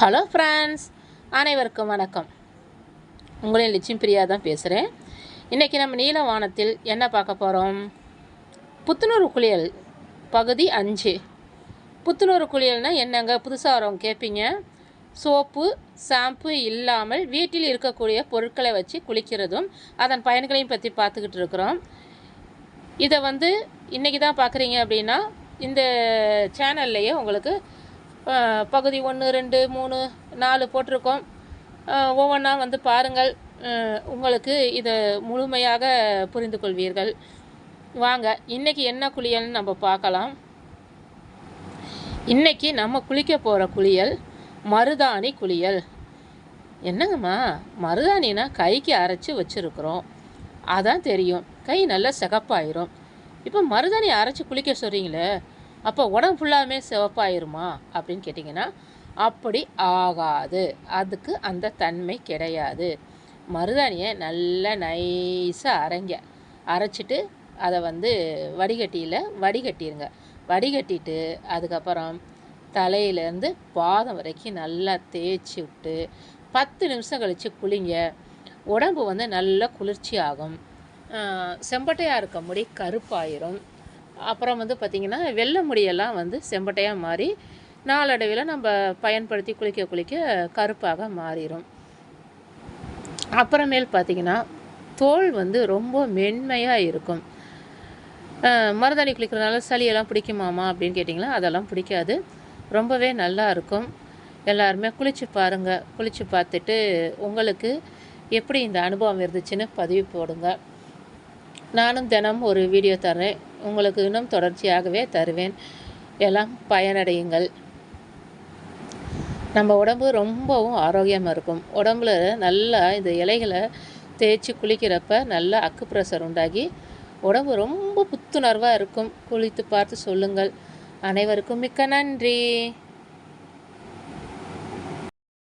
Hello friends அனைவருக்கும் வணக்கம். உங்களின் லட்சுமி பிரியா தான் பேசுகிறேன் இன்றைக்கி நம்ம நீல வானத்தில் என்ன பார்க்க போகிறோம் புத்துணர்வு குளியல் பகுதி அஞ்சு. புத்துணர்வு குளியல்னால் என்னங்க? புதுசாக வரவங்க கேட்பீங்க சோப்பு ஷாம்பு இல்லாமல் வீட்டில் இருக்கக்கூடிய பொருட்களை வச்சு குளிக்கிறதும் அதன் பயன்களையும் பற்றி பார்த்துக்கிட்டு இருக்கிறோம். இதை வந்து இன்றைக்கி தான் பார்க்குறீங்க அப்படின்னா இந்த சேனல்லையே உங்களுக்கு பகுதி ஒன்று ரெண்டு மூணு நாலு போட்டிருக்கோம். ஒவ்வொன்றா வந்து பாருங்கள். உங்களுக்கு இதை முழுமையாக புரிந்து கொள்வீர்கள். வாங்க இன்றைக்கி என்ன குளியல்னு நம்ம பார்க்கலாம். இன்னைக்கு நம்ம குளிக்க போகிற குளியல் மருதாணி குளியல். என்னங்கம்மா? மருதாணினா கைக்கு அரைச்சி வச்சுருக்குறோம். அதான் தெரியும். கை நல்லா சிகப்பாயிரும். இப்போ மருதாணி அரைச்சி குளிக்க சொல்கிறீங்களே அப்போ உடம்பு ஃபுல்லாமே சிவப்பாயிருமா? அப்படின்னு கேட்டிங்கன்னா அப்படி ஆகாது. அதுக்கு அந்த தன்மை கிடையாது. மருதாணியை நல்லா நைஸாக அரைங்க. அரைச்சிட்டு அதை வந்து வடிகட்டியில் வடிகட்டிடுங்க வடிகட்டிட்டு அதுக்கப்புறம் தலையிலேருந்து பாதம் வரைக்கும் நல்லா தேய்ச்சி விட்டு பத்து நிமிஷம் கழித்து குளிங்க. உடம்பு வந்து நல்லா குளிர்ச்சி ஆகும் செம்பட்டையாக இருக்க முடி கருப்பாயிரும். அப்புறம் வந்து பார்த்திங்கன்னா வெள்ளை முடியெல்லாம் வந்து செம்பட்டையாக மாறி நாளடைவில் நம்ம பயன்படுத்தி குளிக்க குளிக்க கருப்பாக மாறிடும் அப்புறமேல் பார்த்திங்கன்னா தோல் வந்து ரொம்ப மென்மையாக இருக்கும். மருதாணி குளிக்கிறதுனால சளியெல்லாம் பிடிக்குமாமா அப்படின்னு கேட்டிங்கன்னா அதெல்லாம் பிடிக்காது. ரொம்பவே நல்லா இருக்கும். எல்லாருமே குளித்து பாருங்கள் குளித்து பார்த்துட்டு உங்களுக்கு எப்படி இந்த அனுபவம் இருந்துச்சுன்னு பதிவு போடுங்க. நானும் தினம் ஒரு வீடியோ தரேன் உங்களுக்கு இன்னும் தொடர்ச்சியாகவே தருவேன். எல்லாம் பயனடையுங்கள். நம்ம உடம்பு ரொம்பவும் ஆரோக்கியமாக இருக்கும். உடம்புல நல்லா இந்த இலைகளை தேய்ச்சி குளிக்கிறப்ப நல்லா அக்கு பிரஷர் உண்டாகி உடம்பு ரொம்ப புத்துணர்வாக இருக்கும். குளித்து பார்த்து சொல்லுங்கள். அனைவருக்கும் மிக்க நன்றி.